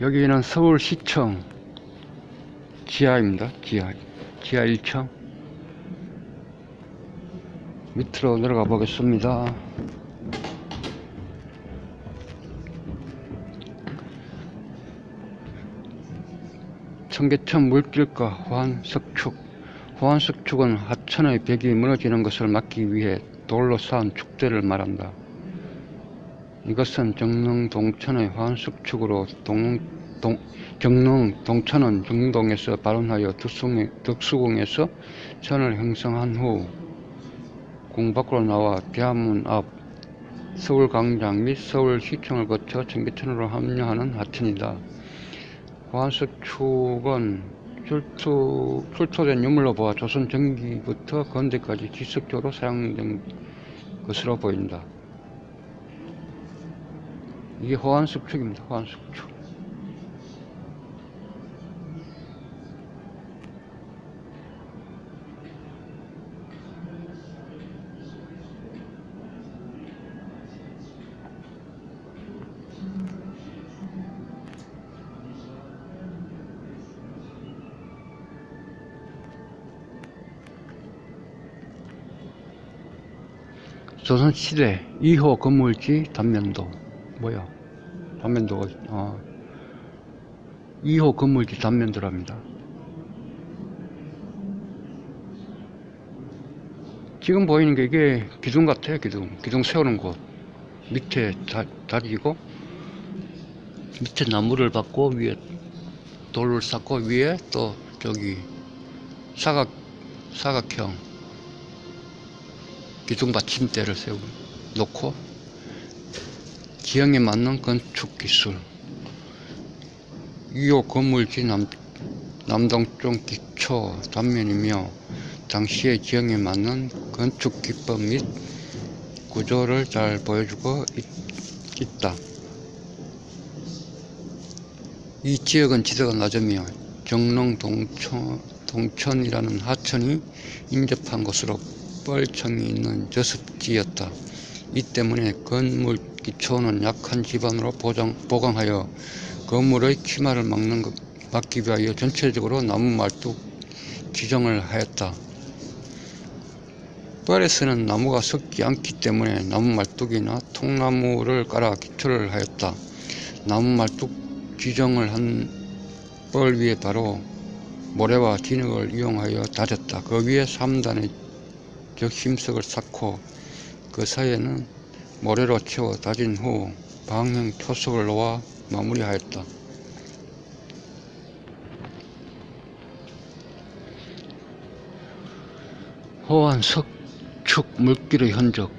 여기는 서울시청 지하입니다. 지하. 지하 1층. 밑으로 내려가 보겠습니다. 청계천 물길과 호안석축. 호안석축은 하천의 벽이 무너지는 것을 막기 위해 돌로 쌓은 축대를 말한다. 이것은 정릉 동천의 환숙축으로 동, 동, 정릉 동천은 정동에서 발원하여 덕수궁, 덕수궁에서 천을 형성한 후 궁 밖으로 나와 대한문 앞 서울광장 및 서울시청을 거쳐 청계천으로 합류하는 하천이다. 환숙축은 출토, 출토된 유물로 보아 조선 전기부터 건대까지 지속적으로 사용된 것으로 보인다. 이게 호환숙축입니다. 호환숙축. 조선 시대 2호 건물지 단면도 뭐야 단면도가 어 2호 건물지 단면도랍니다. 지금 보이는 게 이게 기둥 같아요 기둥. 기둥 세우는 곳. 밑에 다, 다리고 밑에 나무를 받고 위에 돌을 쌓고 위에 또 저기 사각 사각형 기둥 받침대를 세우고 놓고 지형에 맞는 건축 기술 2호 건물지 남, 남동쪽 기초 단면이며 당시의 지형에 맞는 건축 기법 및 구조를 잘 보여주고 있, 있다. 이 지역은 지대가 낮으며 정릉 동천, 동천이라는 하천이 인접한 곳으로 뻘청이 있는 저습지였다. 이 때문에 건물 기초는 약한 지반으로 보장, 보강하여 건물의 침하를 막는 것, 막기 위하여 전체적으로 나무 말뚝 지정을 하였다. 뻘에서는 나무가 섞지 않기 때문에 나무 말뚝이나 통나무를 깔아 기초를 하였다. 나무 말뚝 지정을 한 뻘 위에 바로 모래와 진흙을 이용하여 다졌다. 그 위에 3단의 적심석을 쌓고 그 사이에는 모래로 채워 다진 후 방형 초석을 놓아 마무리하였다. 호환 석축 물길의 흔적